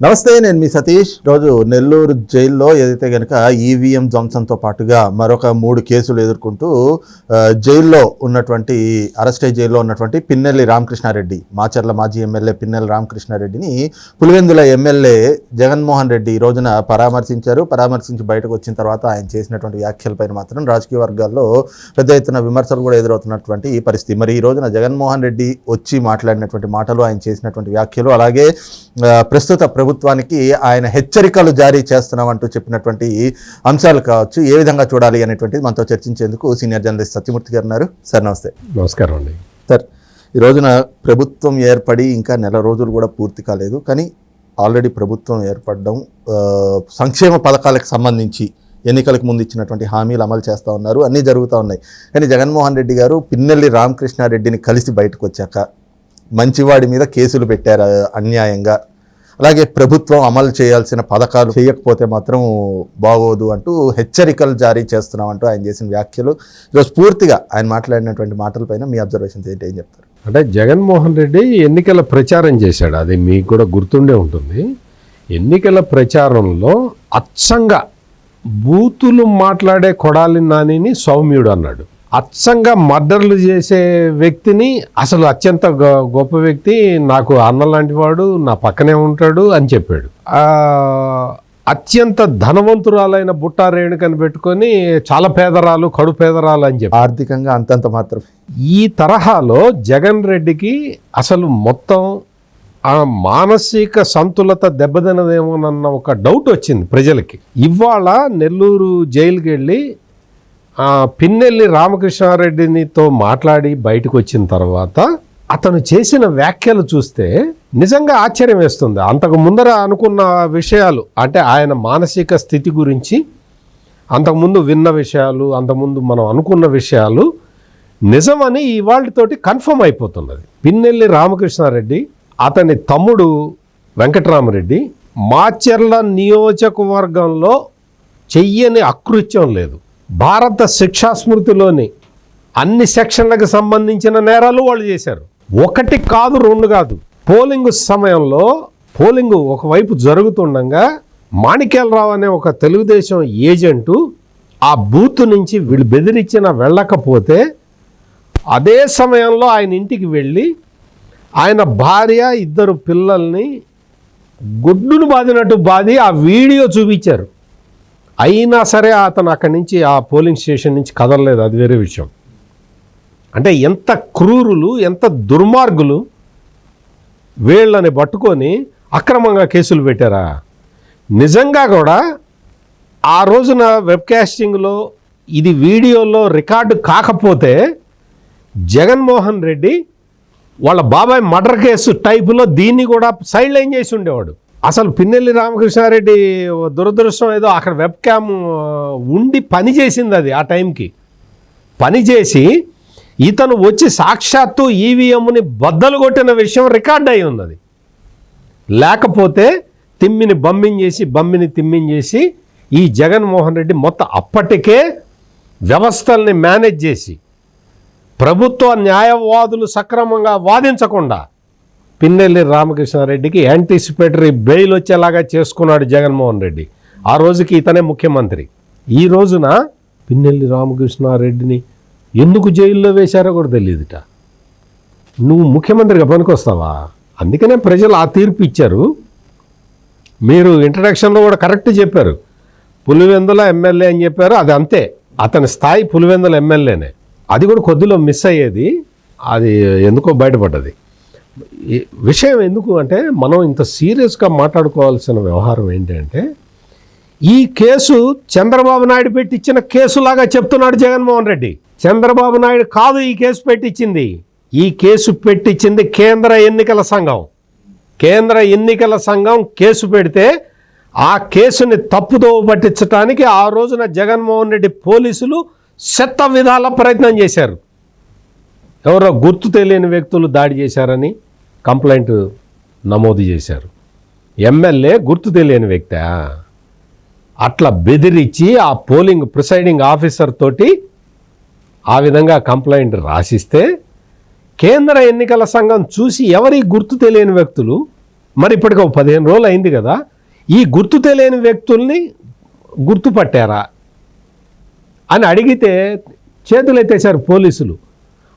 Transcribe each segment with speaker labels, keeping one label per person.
Speaker 1: నమస్తే నేను మీ సతీష్. రోజు నెల్లూరు జైల్లో ఏదైతే కనుక ఈవీఎం ధ్వంసంతో పాటుగా మరొక మూడు కేసులు ఎదుర్కొంటూ జైల్లో ఉన్నటువంటి అరెస్ట్ జైల్లో ఉన్నటువంటి పిన్నెల్లి రామకృష్ణారెడ్డి మాచర్ల మాజీ ఎమ్మెల్యే పిన్నెల్లి రామకృష్ణారెడ్డిని పులివెందుల ఎమ్మెల్యే జగన్మోహన్ రెడ్డి ఈ రోజున పరామర్శించారు. పరామర్శించి బయటకు వచ్చిన తర్వాత ఆయన చేసినటువంటి వ్యాఖ్యలపైన మాత్రం రాజకీయ వర్గాల్లో పెద్ద ఎత్తున విమర్శలు కూడా ఎదురవుతున్నటువంటి పరిస్థితి. మరి ఈ రోజున జగన్మోహన్ రెడ్డి వచ్చి మాట్లాడినటువంటి మాటలు ఆయన చేసినటువంటి వ్యాఖ్యలు అలాగే ప్రస్తుత ప్రభుత్వం ప్రభుత్వానికి ఆయన హెచ్చరికలు జారీ చేస్తున్నామంటూ చెప్పినటువంటి అంశాలు కావచ్చు ఏ విధంగా చూడాలి అనేటువంటిది మనతో చర్చించేందుకు సీనియర్ జర్నలిస్ట్ సత్యమూర్తి గారు ఉన్నారు. సార్ నమస్తే.
Speaker 2: నమస్కారం అండి.
Speaker 1: సార్ ఈ రోజున ప్రభుత్వం ఏర్పడి ఇంకా నెల రోజులు కూడా పూర్తి కాలేదు కానీ ఆల్రెడీ ప్రభుత్వం ఏర్పడడం సంక్షేమ పథకాలకు సంబంధించి ఎన్నికలకు ముందు ఇచ్చినటువంటి హామీలు అమలు చేస్తూ ఉన్నారు అన్నీ జరుగుతూ ఉన్నాయి. కానీ జగన్మోహన్ రెడ్డి గారు పిన్నెల్లి రామకృష్ణారెడ్డిని కలిసి బయటకు వచ్చాక మంచివాడి మీద కేసులు పెట్టారు అన్యాయంగా. అలాగే ప్రభుత్వం అమలు చేయాల్సిన పథకాలు చేయకపోతే మాత్రం బాగోదు అంటూ హెచ్చరికలు జారీ చేస్తున్నామంటూ ఆయన చేసిన వ్యాఖ్యలు. ఈరోజు పూర్తిగా ఆయన మాట్లాడినటువంటి మాటలపైన మీ అబ్జర్వేషన్స్ ఏంటి ఏం చెప్తారు?
Speaker 2: అంటే జగన్మోహన్ రెడ్డి ఎన్నికల ప్రచారం చేశాడు. అది మీకు కూడా గుర్తుండే ఉంటుంది. ఎన్నికల ప్రచారంలో అచ్చంగా బూతులు మాట్లాడే కొడాలి నానిని సౌమ్యుడు అన్నాడు. అచ్చంగా మర్డర్లు చేసే వ్యక్తిని అసలు అత్యంత గొప్ప వ్యక్తి నాకు అన్న లాంటి వాడు నా పక్కనే ఉంటాడు అని చెప్పాడు. అత్యంత ధనవంతురాలైన బుట్టా రేణుకని పెట్టుకొని చాలా పేదరాలు కడు పేదరాలు అని చెప్పి
Speaker 1: ఆర్థికంగా అంతంత మాత్రమే.
Speaker 2: ఈ తరహాలో జగన్ రెడ్డికి అసలు మొత్తం ఆ మానసిక సంతులత దెబ్బతినదేమోనన్న ఒక డౌట్ వచ్చింది ప్రజలకి. ఇవాళ నెల్లూరు జైలుకి వెళ్ళి పిన్నెల్లి రామకృష్ణారెడ్డినితో మాట్లాడి బయటకు వచ్చిన తర్వాత అతను చేసిన వ్యాఖ్యలు చూస్తే నిజంగా ఆశ్చర్యం వేస్తుంది. అంతకు ముందర అనుకున్న విషయాలు అంటే ఆయన మానసిక స్థితి గురించి అంతకుముందు విన్న విషయాలు అంతకుముందు మనం అనుకున్న విషయాలు నిజమని ఇవాళతోటి కన్ఫర్మ్ అయిపోతున్నది. పిన్నెల్లి రామకృష్ణారెడ్డి అతని తమ్ముడు వెంకటరామరెడ్డి మాచర్ల నియోజకవర్గంలో చెయ్యని అకృత్యం లేదు. భారత శిక్షా స్మృతిలోని అన్ని సెక్షన్లకు సంబంధించిన నేరాలు వాళ్ళు చేశారు. ఒకటి కాదు రెండు కాదు. పోలింగ్ సమయంలో పోలింగ్ ఒకవైపు జరుగుతుండగా మాణిక్యాలరావు అనే ఒక తెలుగుదేశం ఏజెంటు ఆ బూత్ నుంచి వీళ్ళు బెదిరించిన వెళ్ళకపోతే అదే సమయంలో ఆయన ఇంటికి వెళ్ళి ఆయన భార్య ఇద్దరు పిల్లల్ని గుడ్డును బాదినట్టు బాది ఆ వీడియో చూపించారు. అయినా సరే అతను అక్కడి నుంచి ఆ పోలింగ్ స్టేషన్ నుంచి కదలలేదు. అది వేరే విషయం. అంటే ఎంత క్రూరులు ఎంత దుర్మార్గులు వీళ్ళని పట్టుకొని అక్రమంగా కేసులు పెట్టారా? నిజంగా కూడా ఆ రోజున వెబ్కాస్టింగ్లో ఇది వీడియోలో రికార్డు కాకపోతే జగన్మోహన్ రెడ్డి వాళ్ళ బాబాయ్ మర్డర్ కేసు టైపులో దీన్ని కూడా సైడ్ లైన్ చేసి ఉండేవాడు. అసలు పిన్నెల్లి రామకృష్ణారెడ్డి దురదృష్టం ఏదో అక్కడ వెబ్ క్యామ్ ఉండి పని చేసింది అది ఆ టైంకి పని చేసి ఇతను వచ్చి సాక్షాత్తు ఈవీఎంని బద్దలు కొట్టిన విషయం రికార్డ్ అయి ఉన్నది. లేకపోతే తిమ్మిని బమ్మించేసి బమ్మిని తిమ్మించేసి ఈ జగన్మోహన్ రెడ్డి మొత్తం అప్పటికే వ్యవస్థల్ని మేనేజ్ చేసి ప్రభుత్వ న్యాయవాదులు సక్రమంగా వాదించకుండా పిన్నెల్లి రామకృష్ణారెడ్డికి యాంటిసిపేటరీ బెయిల్ వచ్చేలాగా చేసుకున్నాడు జగన్మోహన్ రెడ్డి. ఆ రోజుకి ఇతనే ముఖ్యమంత్రి. ఈ రోజున పిన్నెల్లి రామకృష్ణారెడ్డిని ఎందుకు జైల్లో వేశారో కూడా తెలియదుట నువ్వు ముఖ్యమంత్రిగా పనికొస్తావా? అందుకనే ప్రజలు ఆ తీర్పు ఇచ్చారు. మీరు ఇంట్రడక్షన్లో కూడా కరెక్ట్ చెప్పారు. పులివెందుల ఎమ్మెల్యే అని చెప్పారు అది అంతే. అతని స్థాయి పులివెందుల ఎమ్మెల్యేనే. అది కూడా కొద్దిలో మిస్ అయ్యేది. అది ఎందుకో బయటపడ్డది. విషయం ఎందుకు అంటే మనం ఇంత సీరియస్గా మాట్లాడుకోవాల్సిన వ్యవహారం ఏంటంటే ఈ కేసు చంద్రబాబు నాయుడు పెట్టించిన కేసులాగా చెప్తున్నాడు జగన్మోహన్ రెడ్డి. చంద్రబాబు నాయుడు కాదు ఈ కేసు పెట్టించింది ఈ కేసు పెట్టించింది కేంద్ర ఎన్నికల సంఘం. కేంద్ర ఎన్నికల సంఘం కేసు పెడితే ఆ కేసుని తప్పుదో పట్టించడానికి ఆ రోజున జగన్మోహన్ రెడ్డి పోలీసులు శత విధాల ప్రయత్నం చేశారు. ఎవరో గుర్తు తెలియని వ్యక్తులు దాడి చేశారని కంప్లైంట్ నమోదు చేశారు. ఎమ్మెల్యే గుర్తు తెలియని వ్యక్తి? అట్లా బెదిరించి ఆ పోలింగ్ ప్రిసైడింగ్ ఆఫీసర్ తోటి ఆ విధంగా కంప్లైంట్ రాసిస్తే కేంద్ర ఎన్నికల సంఘం చూసి ఎవరి గుర్తు తెలియని వ్యక్తులు? మరి ఇప్పటికి ఒక పదిహేను రోజులు అయింది కదా ఈ గుర్తు తెలియని వ్యక్తుల్ని గుర్తుపట్టారా? అని అడిగితే చేతులు ఎత్తేసారు పోలీసులు.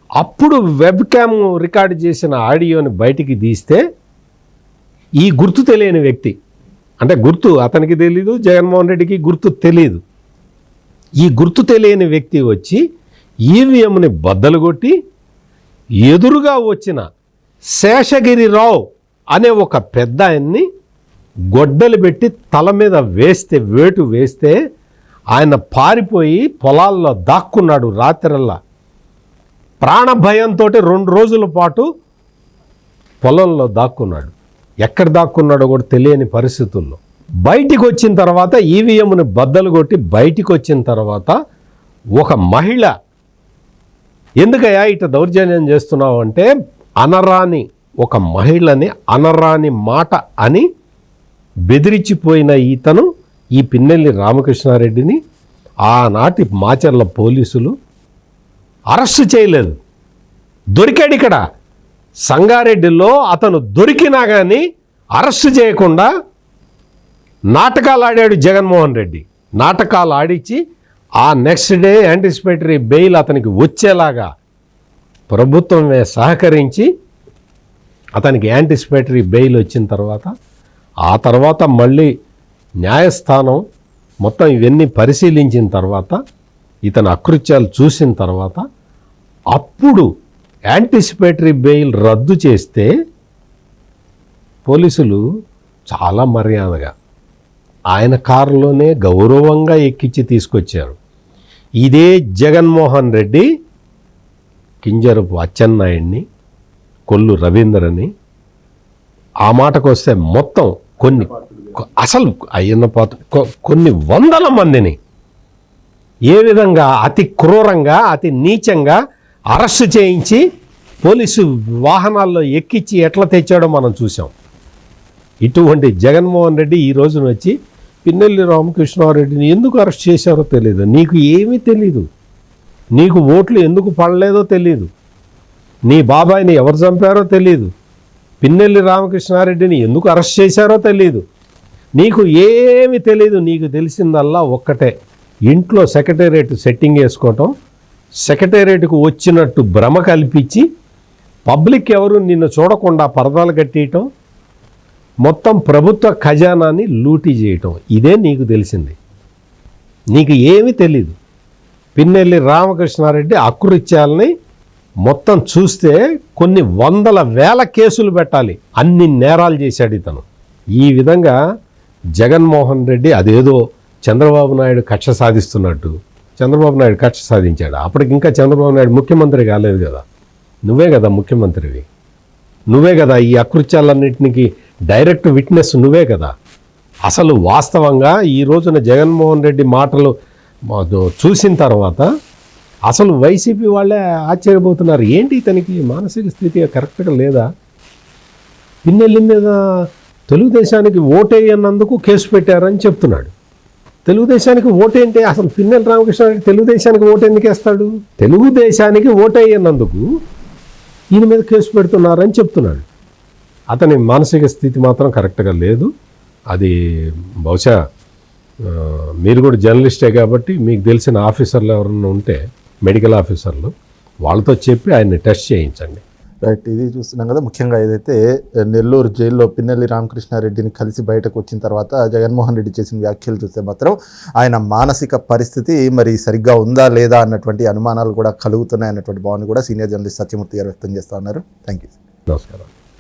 Speaker 2: అప్పుడు వెబ్ క్యామ్ రికార్డు చేసిన ఆడియోని బయటికి తీస్తే ఈ గుర్తు తెలియని వ్యక్తి అంటే గుర్తు అతనికి తెలీదు జగన్మోహన్ రెడ్డికి గుర్తు తెలియదు ఈ గుర్తు తెలియని వ్యక్తి వచ్చి ఈవీఎంని బద్దలు కొట్టి ఎదురుగా వచ్చిన శేషగిరిరావు అనే ఒక పెద్ద ఆయన్ని గొడ్డలు పెట్టి తల మీద వేస్తే వేటు వేస్తే ఆయన పారిపోయి పొలాల్లో దాక్కున్నాడు రాత్రల్లా. ప్రాణ భయంతో రెండు రోజుల పాటు పొలంలో దాక్కున్నాడు. ఎక్కడ దాక్కున్నాడో కూడా తెలియని పరిస్థితుల్లో. బయటికి వచ్చిన తర్వాత ఈవీఎంని బద్దలు కొట్టి బయటికి వచ్చిన తర్వాత ఒక మహిళ ఎందుకయ్యా ఇట దౌర్జన్యం చేస్తున్నావు అంటే అనరాని ఒక మహిళని అనరాని మాట అని బెదిరించిపోయిన ఈతను ఈ పిన్నెల్లి రామకృష్ణారెడ్డిని ఆనాటి మాచర్ల పోలీసులు అరెస్టు చేయలేదు. దొరికాడు ఇక్కడ. సంగారెడ్డిలో అతను దొరికినా కానీ అరెస్టు చేయకుండా నాటకాలు ఆడాడు జగన్మోహన్ రెడ్డి. నాటకాలు ఆడించి ఆ నెక్స్ట్ డే యాంటిసిపేటరీ బెయిల్ అతనికి వచ్చేలాగా ప్రభుత్వమే సహకరించి అతనికి యాంటిసిపేటరీ బెయిల్ వచ్చిన తర్వాత ఆ తర్వాత మళ్ళీ న్యాయస్థానం మొత్తం ఇవన్నీ పరిశీలించిన తర్వాత ఇతని అకృత్యాలు చూసిన తర్వాత అప్పుడు యాంటిసిపేటరీ బెయిల్ రద్దు చేస్తే పోలీసులు చాలా మర్యాదగా ఆయన కారులోనే గౌరవంగా ఎక్కించి తీసుకొచ్చారు. ఇదే జగన్మోహన్ రెడ్డి కింజరపు అచ్చెన్నాయుడిని కొల్లు రవీంద్రని. ఆ మాటకు వస్తే మొత్తం కొన్ని అసలు అయ్యన్న పాత కొ- కొన్ని వందల మందిని. ఏ విధంగా అతి క్రూరంగా అతి నీచంగా అరెస్టు చేయించి పోలీసు వాహనాల్లో ఎక్కించి ఎట్లా తెచ్చాడో మనం చూసాం ఇటువంటి జగన్మోహన్ రెడ్డి ఈ రోజున వచ్చి పిన్నెల్లి రామకృష్ణారెడ్డిని ఎందుకు అరెస్ట్ చేశారో తెలియదు నీకు ఏమీ తెలీదు. నీకు ఓట్లు ఎందుకు పడలేదో తెలియదు నీ బాబాయిని ఎవరు చంపారో తెలియదు పిన్నెల్లి రామకృష్ణారెడ్డిని ఎందుకు అరెస్ట్ చేశారో తెలియదు నీకు ఏమి తెలియదు నీకు తెలిసిందల్లా ఒక్కటే. ఇంట్లో సెక్రటేరియట్ సెట్టింగ్ వేసుకోవటం సెక్రటేరియట్కు వచ్చినట్టు భ్రమ కల్పించి పబ్లిక్ ఎవరు నిన్ను చూడకుండా పరదాలు కట్టేయటం మొత్తం ప్రభుత్వ ఖజానాని లూటీ చేయటం ఇదే నీకు తెలిసింది. నీకు ఏమీ తెలీదు. పిన్నెల్లి రామకృష్ణారెడ్డి అకృత్యాలని మొత్తం చూస్తే కొన్ని వందల వేల కేసులు పెట్టాలి. అన్ని నేరాలు చేశాడు ఇతను. ఈ విధంగా జగన్మోహన్ రెడ్డి అదేదో చంద్రబాబు నాయుడు కక్ష సాధిస్తున్నట్టు చంద్రబాబు నాయుడు కక్ష సాధించాడు? అప్పటికి ఇంకా చంద్రబాబు నాయుడు ముఖ్యమంత్రి కాలేదు కదా. నువ్వే కదా ముఖ్యమంత్రివి. నువ్వే కదా ఈ అకృత్యాలన్నింటికి డైరెక్ట్ విట్నెస్ నువ్వే కదా. అసలు వాస్తవంగా ఈ రోజున జగన్మోహన్ రెడ్డి మాటలు మా- చూసిన తర్వాత అసలు వైసీపీ వాళ్ళే ఆశ్చర్యపోతున్నారు. ఏంటి ఇతనికి మానసిక స్థితి కరెక్ట్గా లేదా? పిన్నెల్లి మీద తెలుగుదేశానికి ఓటేయన్నందుకు కేసు పెట్టారని చెప్తున్నాడు. తెలుగుదేశానికి ఓటేంటి? అసలు పిన్నెల రామకృష్ణ తెలుగుదేశానికి ఓటు ఎందుకు వేస్తాడు? తెలుగుదేశానికి ఓటేయన్నందుకు ఈయన మీద కేసు పెడుతున్నారని చెప్తున్నాడు. అతని మానసిక స్థితి మాత్రం కరెక్ట్గా లేదు. అది బహుశా మీరు కూడా జర్నలిస్టే కాబట్టి మీకు తెలిసిన ఆఫీసర్లు ఎవరన్నా ఉంటే మెడికల్ ఆఫీసర్లు వాళ్ళతో చెప్పి ఆయన్ని టెస్ట్ చేయించండి.
Speaker 1: రైట్ ఇది చూస్తున్నాం కదా. ముఖ్యంగా ఏదైతే నెల్లూరు జైల్లో పిన్నెల్లి రామకృష్ణారెడ్డిని కలిసి బయటకు వచ్చిన తర్వాత జగన్మోహన్ రెడ్డి చేసిన వ్యాఖ్యలు చూస్తే మాత్రం ఆయన మానసిక పరిస్థితి మరి సరిగ్గా ఉందా లేదా అన్నటువంటి అనుమానాలు కూడా కలుగుతున్నాయి అన్నటువంటి భావన కూడా సీనియర్ జర్నలిస్ట్ సత్యమూర్తి గారు వ్యక్తం చేస్తూ ఉన్నారు. థ్యాంక్ యూ
Speaker 2: నమస్కారం.